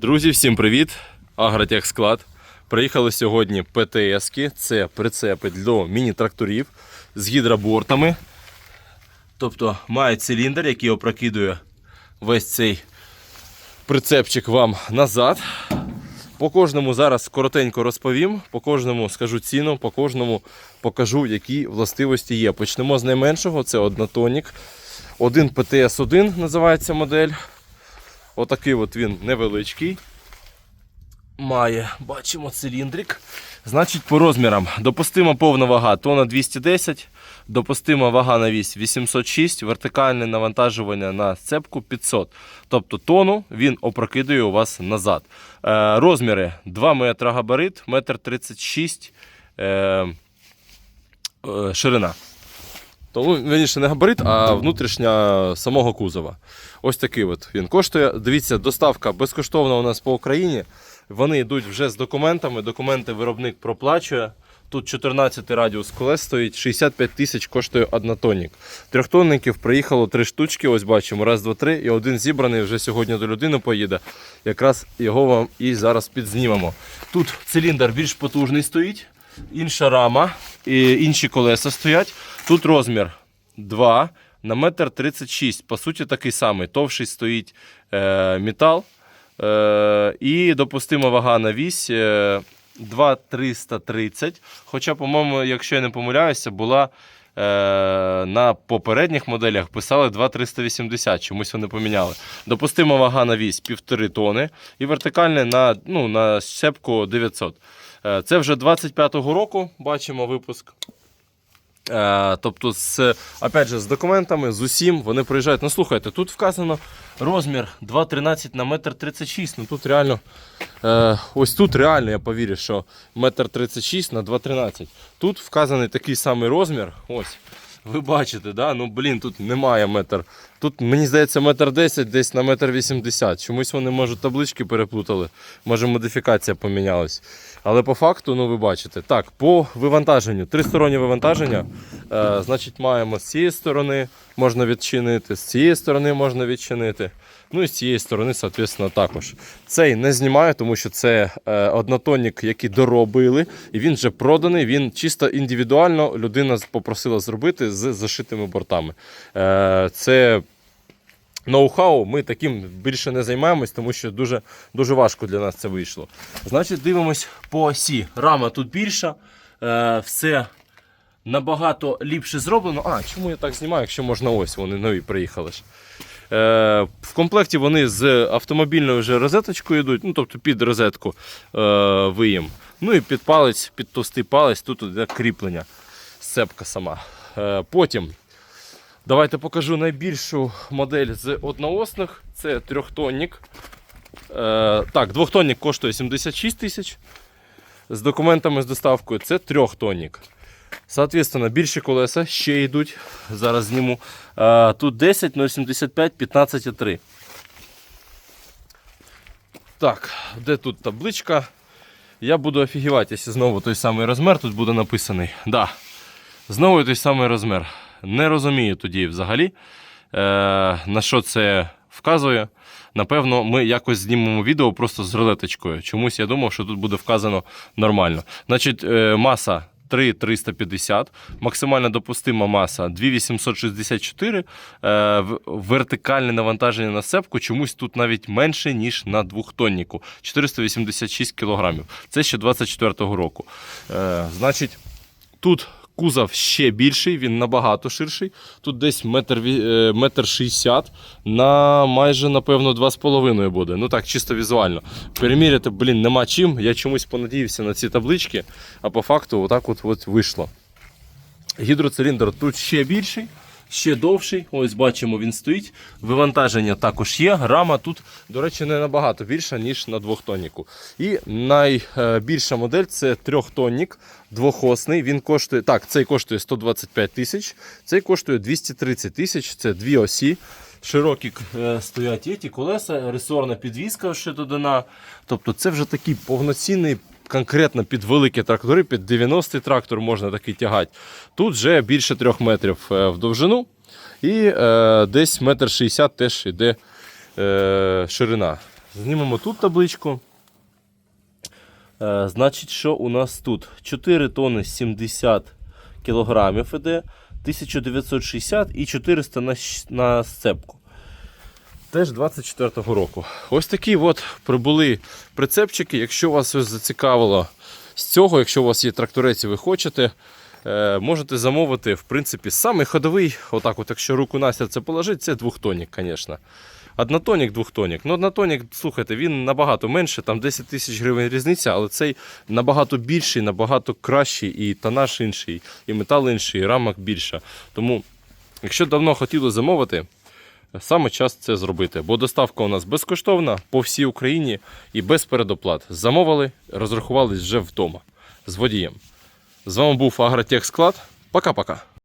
Друзі, всім привіт! Агротех склад. Приїхали сьогодні ПТС-ки. Це прицепи до міні-тракторів з гідробортами. Тобто має циліндр, який опрокидує весь цей прицепчик вам назад. По кожному зараз коротенько розповім, по кожному скажу ціну, по кожному покажу, які властивості є. Почнемо з найменшого, це однотонік. Один ПТС-1 називається модель. Отакий от він невеличкий. Має, бачимо, циліндрик. Значить, по розмірам. Допустима повна вага тонна 210, допустима вага на вісь 806, вертикальне навантажування на цепку 500. Тобто тонну він опрокидує у вас назад. Е, розміри 2 метра габарит, 1,36 м е, е, ширина. Тому вірніше не габарит, а внутрішня самого кузова. Ось такий от він коштує. Дивіться, доставка безкоштовна у нас по Україні. Вони йдуть вже з документами. Документи виробник проплачує. Тут 14 радіус колес стоїть, 65 тисяч коштує однотонник. Трьохтонників приїхало три штучки, ось бачимо, раз, два, три. І один зібраний вже сьогодні до людини поїде. Якраз його вам і зараз підзнімемо. Тут циліндр більш потужний стоїть, інша рама, і інші колеса стоять. Тут розмір 2 на метр 36. По суті, такий самий. Товший стоїть е, метал. Е, і допустима вага на вісь е, 2,330. Хоча, по-моєму, якщо я не помиляюся, була е, на попередніх моделях писали 2,380. Чомусь вони поміняли. Допустима вага на вісь 1,5 тони і вертикальне на, ну, на щепку 900. Е, Це вже 25-го року, бачимо випуск. Е, тобто, з, опять же, з документами, з усім вони приїжджають. Ну, слухайте, тут вказано розмір 2,13 на 1,36 Ну тут реально, е, ось тут реально я повірю, що 1,36 на 2,13 Тут вказаний такий самий розмір. Ось. Ви бачите, да? ну блін, тут немає метр. Тут, мені здається, метр 10 десь на метр 80. Чомусь вони, може, таблички переплутали, може модифікація помінялась. Але по факту, ну ви бачите. Так, по вивантаженню. Тристороннє вивантаження. Е, значить, маємо з цієї сторони можна відчинити, з цієї сторони можна відчинити. Ну і з цієї сторони, соответственно, також. Цей не знімаю, тому що це е, однотонник, який доробили, і він вже проданий. Він чисто індивідуально людина попросила зробити з зашитими бортами. Е, це ноу-хау, ми таким більше не займаємось, тому що дуже, дуже важко для нас це вийшло. Значить, дивимось по осі. Рама тут більша, е, все набагато ліпше зроблено. А, чому я так знімаю, якщо можна ось, вони нові приїхали ж. Е, в комплекті вони з автомобільною вже розеточкою йдуть, ну тобто під розетку е, виєм. Ну і під палець, під товстий палець, тут іде кріплення, сцепка сама. Е, потім давайте покажу найбільшу модель з одноосних. Це трьохтонник. Так, двохтонник коштує 76 тисяч. З документами з доставкою це трьохтонник. Соответственно, більші колеса ще йдуть. Зараз зніму. А, тут 10, 0,75, 15,3. Так, де тут табличка? Я буду офігівати, якщо знову той самий розмір тут буде написаний. Да. Знову той самий розмір. Не розумію тоді взагалі, е, на що це вказує. Напевно, ми якось знімемо відео просто з рулеточкою. Чомусь я думав, що тут буде вказано нормально. Значить, е, маса 3,350, максимальна допустима маса 2,864, е, вертикальне навантаження на сепку чомусь тут навіть менше, ніж на двохтонніку. 486 кілограмів. Це ще 24-го року. Е, Значить, тут кузов ще більший, він набагато ширший. Тут десь метр, е, метр 60 на майже, напевно, 2,5 буде. Ну так, чисто візуально. Переміряти, блін, нема чим. Я чомусь понадіявся на ці таблички, а по факту отак от, от вийшло. Гідроциліндр тут ще більший, ще довший. Ось бачимо, він стоїть. Вивантаження також є. Рама тут, до речі, не набагато більша, ніж на двохтонніку. І найбільша модель це трьохтонник, двохосний. Він коштує. Так, цей коштує 125 тисяч, цей коштує 230 тисяч. Це дві осі. Широкі е, стоять є ті колеса, ресорна підвізка ще додана. Тобто це вже такий повноцінний конкретно під великі трактори, під 90-й трактор можна такий тягати. Тут вже більше 3 метрів е, в довжину і е, десь метр 60 теж йде е, ширина. знімемо тут табличку. Е, значить, що у нас тут? 4 тонни 70 кілограмів іде, 1960 і 400 на, на сцепку. Теж 24-го року. Ось такі от прибули прицепчики. Якщо вас ось зацікавило з цього, якщо у вас є тракторець і ви хочете, е, можете замовити, в принципі, самий ходовий, отак, от, якщо руку на серце положити, це двохтонник, звісно. Однотонник, двохтонник. Ну, однотонник, слухайте, він набагато менше, там 10 тисяч гривень різниця, але цей набагато більший, набагато кращий, і тонаж інший, і метал інший, і рамок більша. Тому, якщо давно хотіли замовити, саме час це зробити, бо доставка у нас безкоштовна по всій Україні і без передоплат. Замовили, розрахувались вже вдома з водієм. З вами був Агротехсклад. Пока-пока.